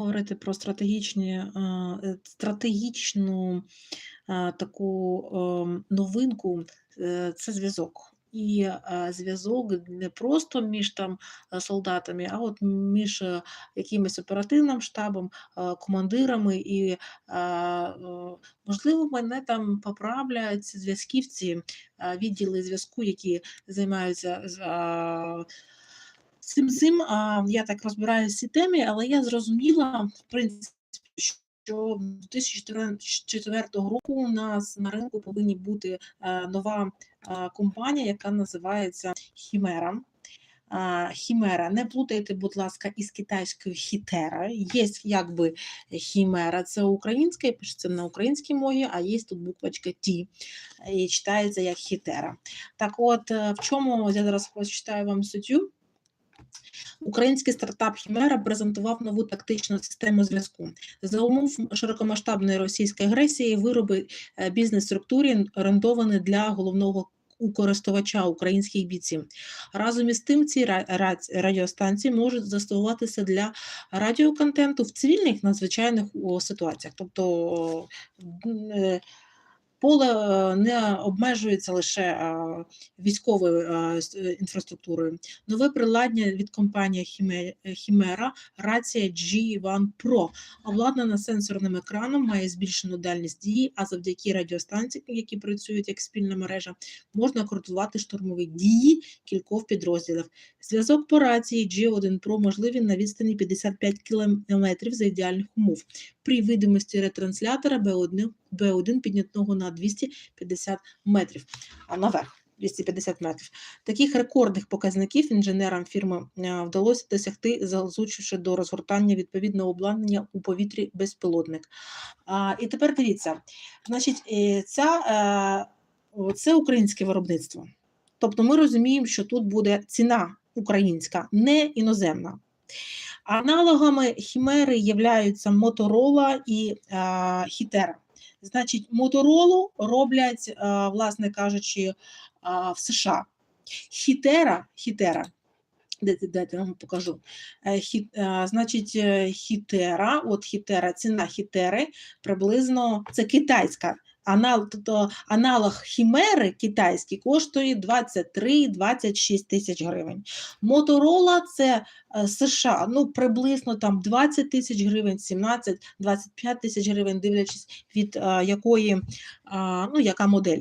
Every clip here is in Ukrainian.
говорити про стратегічні, е, е, стратегічну е, таку ем, новинку, це зв'язок. І зв'язок не просто між там солдатами, а от між якимось оперативним штабом, командирами. І, можливо, мене там поправлять зв'язківці, відділи зв'язку, які займаються Цим цим я так розбираюся цій темі, але я зрозуміла, в принципі, що 2004 року у нас на ринку повинні бути е, нова е, компанія, яка називається Хімера. Хімера, не плутайте, будь ласка, із китайською хітера. Є якби хімера, це українська, пишеться на українській мові, а є тут буквочка Ті і читається як хітера. Так от, е, в чому я зараз прочитаю вам статтю. Український стартап Хімера презентував нову тактичну систему зв'язку. За умов широкомасштабної російської агресії вироби е, бізнес-структурі орієнтовані для головного у користувача українських бійців. Разом із тим, ці радіостанції можуть застосовуватися для радіоконтенту в цивільних надзвичайних ситуаціях. Тобто е, поле е, не обмежується лише е, військовою е, інфраструктурою. Нове приладнання від компанії Хімера рація G1 Pro обладнана сенсорним екраном, має збільшену дальність дії, а завдяки радіостанціям, які працюють як спільна мережа, можна координувати штурмові дії кількох підрозділів. Зв'язок по рації G1 Pro можливий на відстані 55 км за ідеальних умов при видимості ретранслятора B1 B1 піднятого на 250 метрів, а наверх. 250 метрів. Таких рекордних показників інженерам фірми е, вдалося досягти, залучивши до розгортання відповідного обладнання у повітрі безпілотник. А, І тепер дивіться, значить, е, ця, е, це українське виробництво. Тобто ми розуміємо, що тут буде ціна українська, не іноземна. Аналогами хімери являються Моторола і Хітера. Значить, моторолу роблять, власне кажучи, в США. Хітера, хітера. Дайте я вам покажу. Е, хі, значить, е, хітера, от хітера, ціна хітери приблизно це китайська Анал, тобто аналог хімери китайський коштує 23-26 тисяч гривень. Моторола це е, США, ну приблизно там 20 тисяч гривень, 17-25 тисяч гривень, дивлячись від а, е, якої, а, ну, яка модель.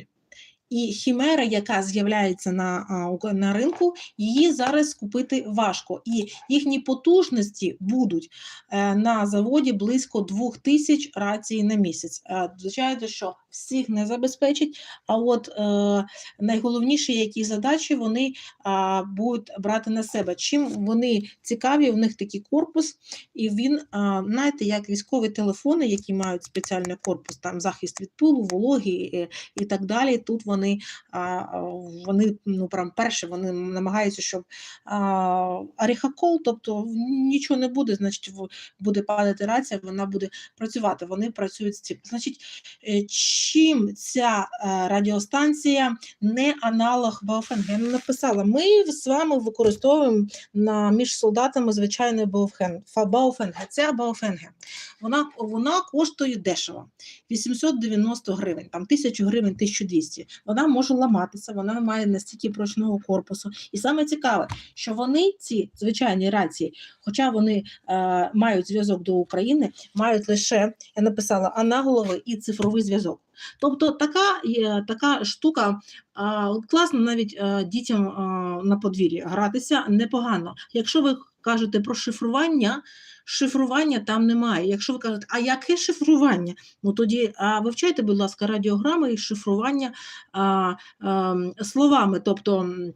І хімера, яка з'являється на на ринку, її зараз купити важко. І їхні потужності будуть е, на заводі близько 2000 рацій на місяць. Звичайно, що всіх не забезпечить. А от е, найголовніші які задачі вони е, будуть брати на себе. Чим вони цікаві, у них такий корпус, і він, е, знаєте, як військові телефони, які мають спеціальний корпус, там захист від пилу, вологи і, і так далі. Тут вони е, вони ну прям перше вони намагаються, щоб е, аріхакол, тобто нічого не буде, значить буде падати рація, вона буде працювати. Вони працюють з цим. Значить, чим ця е, радіостанція не аналог Бауфенга. Я написала, ми з вами використовуємо на, між солдатами звичайний Бауфенга. Ця Бауфенга. Вона вона коштує дешево. 890 гривень, там 1000 гривень, 1200. Вона може ламатися, вона має настільки прочного корпусу. І саме цікаве, що вони, ці звичайні рації, хоча вони е, мають зв'язок до України, мають лише, я написала, аналоговий і цифровий зв'язок. Тобто така така штука класно навіть дітям на подвір'ї гратися непогано. Якщо ви кажете про шифрування, шифрування там немає. Якщо ви кажете, а яке шифрування? Ну тоді вивчайте, будь ласка, радіограми і шифрування а, словами. тобто Е,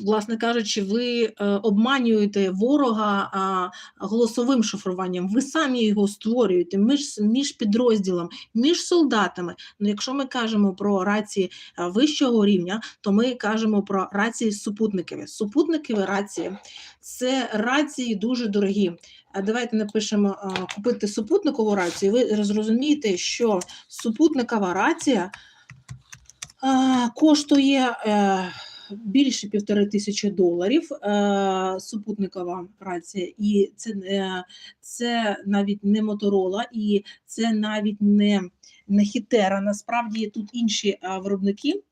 власне кажучи, ви е, обманюєте ворога голосовим шифруванням, ви самі його створюєте між між підрозділом, між солдатами. Ну, Якщо ми кажемо про рації е, вищого рівня, то ми кажемо про рації супутникові. Супутникові рації це рації дуже дорогі. Давайте напишемо купити супутникову рацію. Ви зрозумієте, що супутникова рація коштує більше півтори тисячі доларів е, супутникова рація, і це, е, це навіть не Моторола, і це навіть не, не Хітера. Насправді тут інші е, виробники.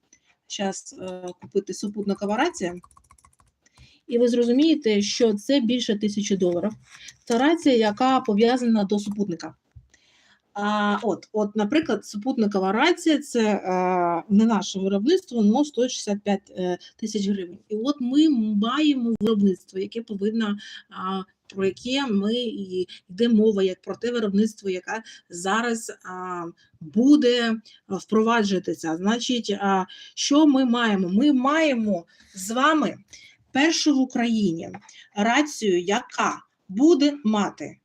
Зараз купити супутникова рація. І ви зрозумієте, що це більше тисячі доларів. Це рація, яка пов'язана до супутника. От, от, наприклад, супутникова рація це не наше виробництво, воно стоїть 65 е, тисяч гривень. І от ми маємо виробництво, яке повинно, про яке ми і йде мова як про те виробництво, яке зараз а, буде впроваджуватися. Значить, а, що ми маємо? Ми маємо з вами першу в Україні рацію, яка буде мати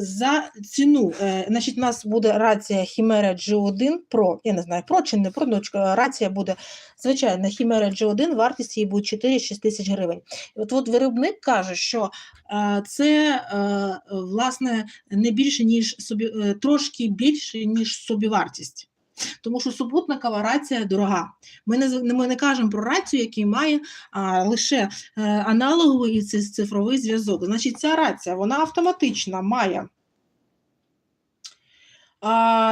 за ціну, е, значить, у нас буде рація Хімера G1 Pro, я не знаю, Pro чи не Pro, дочка, рація буде звичайна Хімера G1, вартість її буде 4-6 тисяч гривень. От, от виробник каже, що е, це е, власне не більше, ніж собі, е, трошки більше, ніж собівартість. Тому що супутникова рація дорога. Ми не, ми не кажемо про рацію, який має а, лише е, аналоговий і цифровий зв'язок. Значить, ця рація вона автоматично має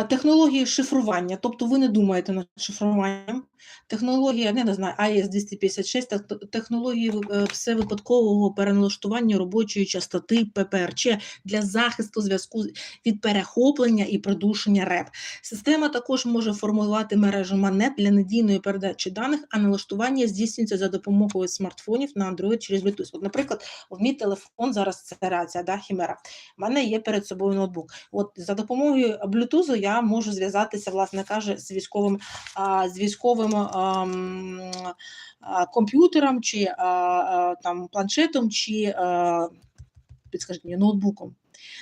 технології шифрування, тобто ви не думаєте над шифруванням. Технологія, я не знаю, AES 256, та- технології е, всевипадкового переналаштування робочої частоти ППРЧ для захисту зв'язку від перехоплення і придушення РЕП. Система також може формувати мережу манет для надійної передачі даних, а налаштування здійснюється за допомогою смартфонів на Android через Bluetooth. От, наприклад, в мій телефон зараз це рація, да, Хімера. У мене є перед собою ноутбук. От за допомогою Bluetooth я можу зв'язатися, власне каже, з військовим, з військовим ам, а, комп'ютером чи там планшетом, чи підскажіть мені, ноутбуком.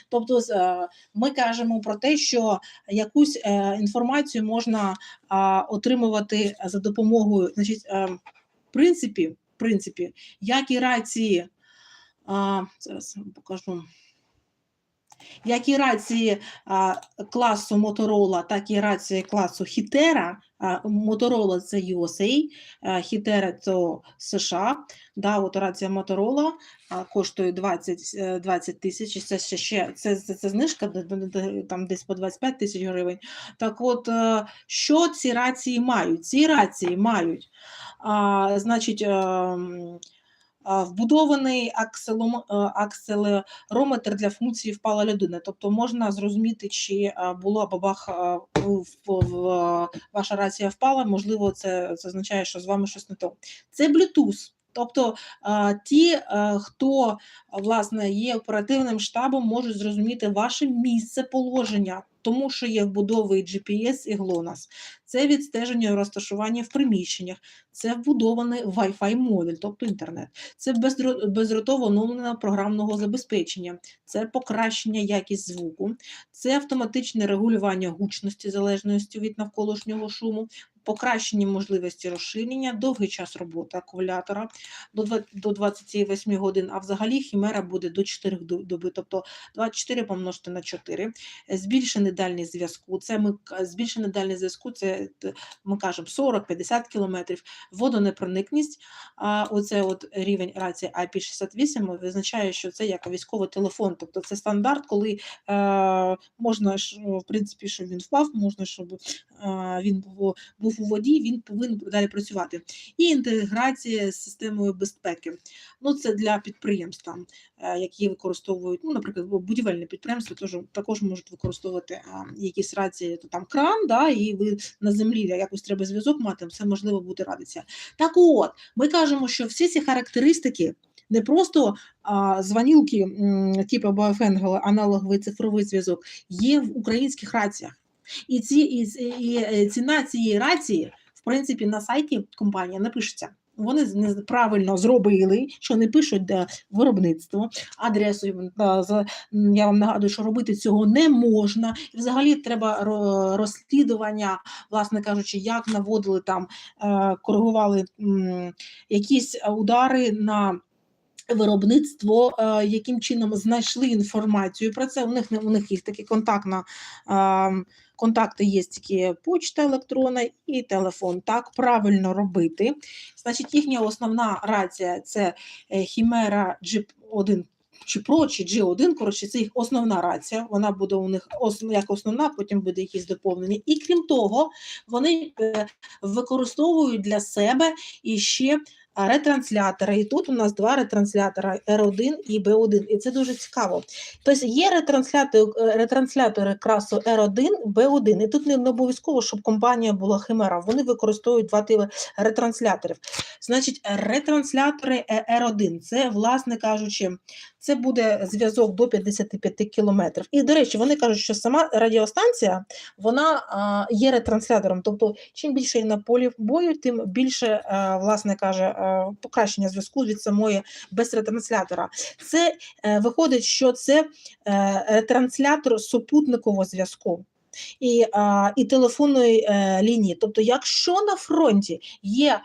Тобто е, ми кажемо про те, що якусь е, інформацію можна отримувати за допомогою, значить, е, в принципі, в принципі, як і рації, зараз покажу. Як і рації а, класу Motorola, так і рації класу Hitera. А, Motorola це USA, а, Hitera це США. Да, от рація Motorola коштує 20, е, 20 тисяч, це ще, це, це, це знижка там десь по 25 тисяч гривень. Так от, е, що ці рації мають? Ці рації мають, а, значить, ем, вбудований е, акселерометр для функції впала людина. Тобто можна зрозуміти, чи була було бабах в- ваша рація впала, можливо, це, це означає, що з вами щось не то. Це Bluetooth. Тобто ті, хто власне є оперативним штабом, можуть зрозуміти ваше місце положення, тому що є вбудовий GPS і GLONASS. Це відстеження розташування в приміщеннях, це вбудований Wi-Fi модуль, тобто інтернет, це бездротово оновлення програмного забезпечення, це покращення якість звуку, це автоматичне регулювання гучності залежності від навколишнього шуму, покращення можливості розширення, довгий час роботи акумулятора до 28 годин, а взагалі хімера буде до 4 доби, тобто 24 помножити на 4. Збільшений дальність зв'язку, це ми збільшений дальність зв'язку, це ми кажемо 40-50 кілометрів, водонепроникність, а оце от рівень рації IP68 визначає, що це як військовий телефон, тобто це стандарт, коли е, можна в принципі, щоб він впав, можна, щоб е, він був, був у воді, він повинен далі працювати. І інтеграція з системою безпеки. Ну, це для підприємств, е, які використовують, ну, наприклад, будівельне підприємство теж, також можуть використовувати якісь рації, то там кран, да, і ви на землі якось треба зв'язок мати, все можливо буде радитися. Так от, ми кажемо, що всі ці характеристики не просто а, звонілки, м, типу Боефенгела, аналоговий цифровий зв'язок, є в українських раціях. І, ці, і, і е, ціна цієї рації, в принципі, на сайті компанії не пишеться. Вони з- не- правильно зробили, що не пишуть де виробництво, адресу. Я вам нагадую, що робити цього не можна. І взагалі треба розслідування, власне кажучи, як наводили там, е, коригували якісь удари на виробництво, е, яким чином знайшли інформацію про це. У них у них є така контактна. Контакти є тільки почта електронна і телефон. Так правильно робити. Значить, їхня основна рація це е, Chimera G1 чи Pro, чи G1, коротше, це їх основна рація. Вона буде у них як основна, потім буде якісь доповнення. І крім того, вони е, використовують для себе і ще а, ретранслятори. І тут у нас два ретранслятора R1 і B1. І це дуже цікаво. Тобто є ретранслятори, е, ретранслятори красу R1, B1. І тут не обов'язково, щоб компанія була Химера. Вони використовують два типи ретрансляторів. Значить, ретранслятори е, R1 це, власне кажучи, це буде зв'язок до 55 кілометрів. І, до речі, вони кажуть, що сама радіостанція вона є ретранслятором. Тобто, чим більше на полі бою, тим більше, власне каже, покращення зв'язку від самої без ретранслятора. Це е, виходить, що це е, ретранслятор супутникового зв'язку. І, а, і телефонної е, лінії. Тобто, якщо на фронті є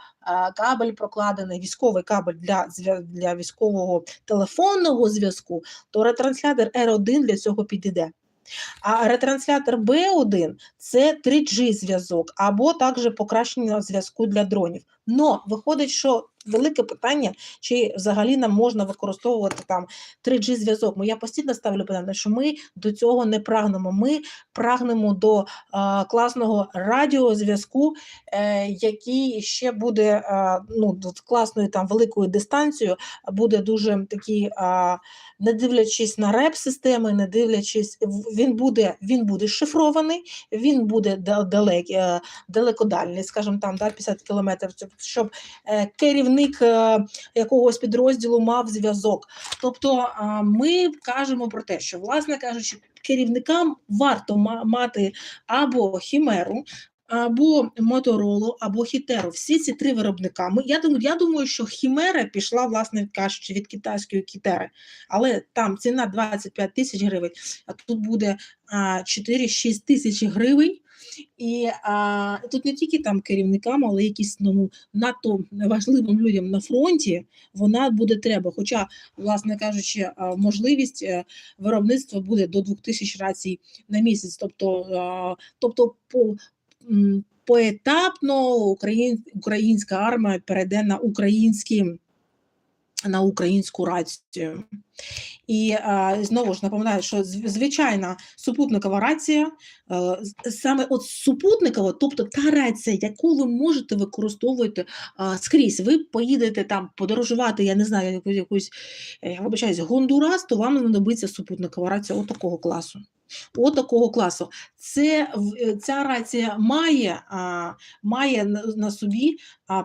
кабель прокладений, військовий кабель для, для військового телефонного зв'язку, то ретранслятор R1 для цього підійде. А ретранслятор B1 це 3G зв'язок або також покращення зв'язку для дронів. Но виходить, що велике питання, чи взагалі нам можна використовувати там 3G зв'язок. Я постійно ставлю питання, що ми до цього не прагнемо. Ми прагнемо до а, класного радіозв'язку, е, який ще буде а, ну, класною там великою дистанцією, буде дуже такий, а, не дивлячись на реп-системи, не дивлячись, він буде, він буде шифрований, він буде да- далек, е, далекодальний, скажімо там, да, 50 кілометрів, щоб- е, керівник е, якогось підрозділу мав зв'язок. Тобто ми кажемо про те, що, власне кажучи, керівникам варто мати або хімеру. Або Моторолу, або Хітеру. Всі ці три виробника. Я, думаю, я думаю, що Хімера пішла, власне кажучи, від китайської Кітери. Але там ціна 25 тисяч гривень, а тут буде 4-6 тисяч гривень. І а, тут не тільки там керівникам, але якісь ну, надто важливим людям на фронті вона буде треба. Хоча, власне кажучи, можливість е, виробництва буде до 2000 рацій на місяць. Тобто, а, тобто по, поетапно україн, українська армія перейде на українські. На українську рацію. І знову ж напоминаю, що звичайна супутникова рація, е, саме от супутникова, тобто та рація, яку ви можете використовувати скрізь. Ви поїдете там подорожувати, я не знаю, якусь, якусь е, я вибачаюсь, Гондурас, то вам знадобиться супутникова рація от такого класу. От такого класу. Це, е, ця рація має, має на, собі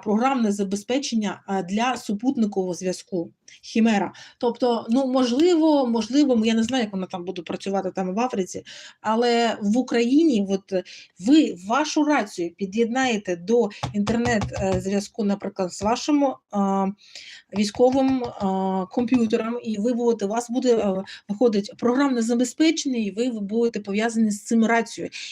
програмне забезпечення для супутникового зв'язку. Хімера. Тобто, ну можливо, можливо, я не знаю, як вона там буде працювати там в Африці, але в Україні, от ви вашу рацію під'єднаєте до інтернет-зв'язку, наприклад, з вашим військовим комп'ютером, і ви будете, у вас буде е, виходить програмне забезпечення, і ви будете пов'язані з цим рацією.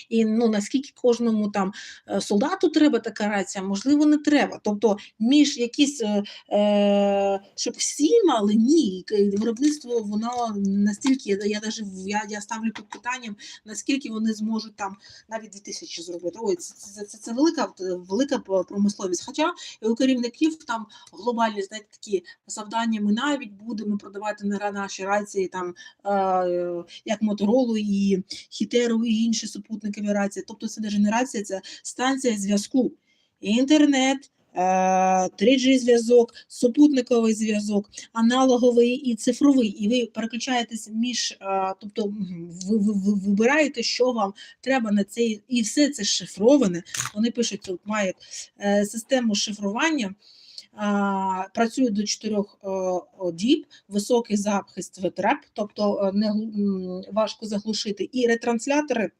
І ну наскільки кожному там е, солдату треба така рація, можливо, не треба. Тобто, між якісь е, е, щоб всі мали, ні, виробництво воно настільки, я, в- я, я ставлю під питанням, наскільки вони зможуть там навіть 2000 зробити. Ой, це, це, це, це велика велика промисловість. Хоча у керівників там глобальні знаєте, такі завдання. Ми навіть будемо продавати на наші рації, там е, як Моторолу і Хітеру, і інші супутникові рації. Тобто це не генерація, це станція зв'язку. Інтернет. е, 3G зв'язок, супутниковий зв'язок, аналоговий і цифровий, і ви переключаєтесь між, е, тобто ви, ви, ви вибираєте, що вам треба на цей, і все це шифроване. Вони пишуть, тут мають е, систему шифрування. Працює до 4 діб, високий захист витреб, тобто е, не важко заглушити. І ретранслятори,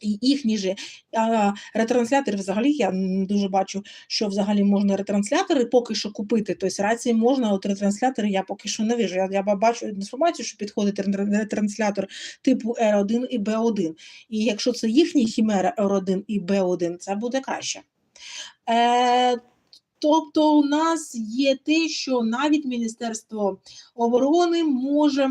їхні же а, ретранслятори взагалі я дуже бачу, що взагалі можна ретранслятори поки що купити. Тобто рації можна, от ретранслятори я поки що не вижу. Я, я бачу інформацію, що підходить ретранслятор типу R1 і B1. І якщо це їхні хімера R1 і B1, це буде краще. Е, Тобто, у нас є те, що навіть Міністерство оборони може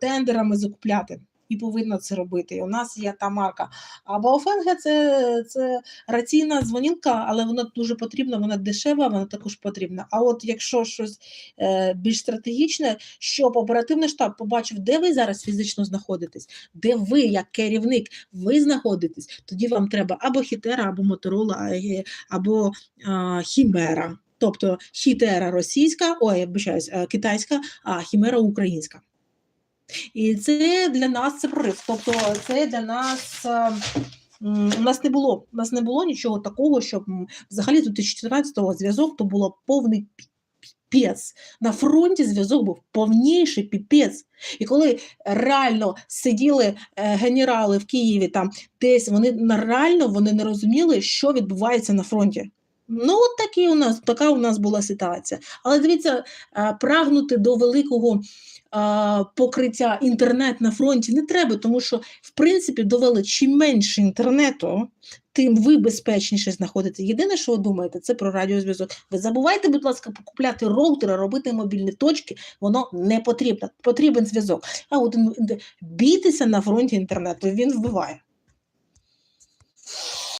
тендерами закупляти. І повинна це робити. У нас є та марка. А Баофенге це, це раційна дзвонілка, але вона дуже потрібна, вона дешева, вона також потрібна. А от якщо щось е, більш стратегічне, щоб оперативний штаб побачив, де ви зараз фізично знаходитесь, де ви, як керівник, ви знаходитесь, тоді вам треба або Хітера, або Моторола, е, або а, Хімера. Тобто Хітера російська, ой, я вибачаюсь, е, китайська, а Хімера українська. І це для нас це прорив. Тобто, це для нас. е, У нас не було у нас не було нічого такого, щоб взагалі з 2014-го зв'язок то було повний піпець. На фронті зв'язок був повніший піпець. І коли реально сиділи е, генерали в Києві, там десь вони реально вони не розуміли, що відбувається на фронті. Ну, от такі у нас, така у нас була ситуація. Але дивіться, е, прагнути до великого е, покриття інтернет на фронті не треба, тому що, в принципі, довели, чим менше інтернету, тим ви безпечніше знаходитесь. Єдине, що ви думаєте, це про радіозв'язок. Ви забувайте, будь ласка, покупляти роутери, робити мобільні точки, воно не потрібно. Потрібен зв'язок. А от бійтеся на фронті інтернету, він вбиває.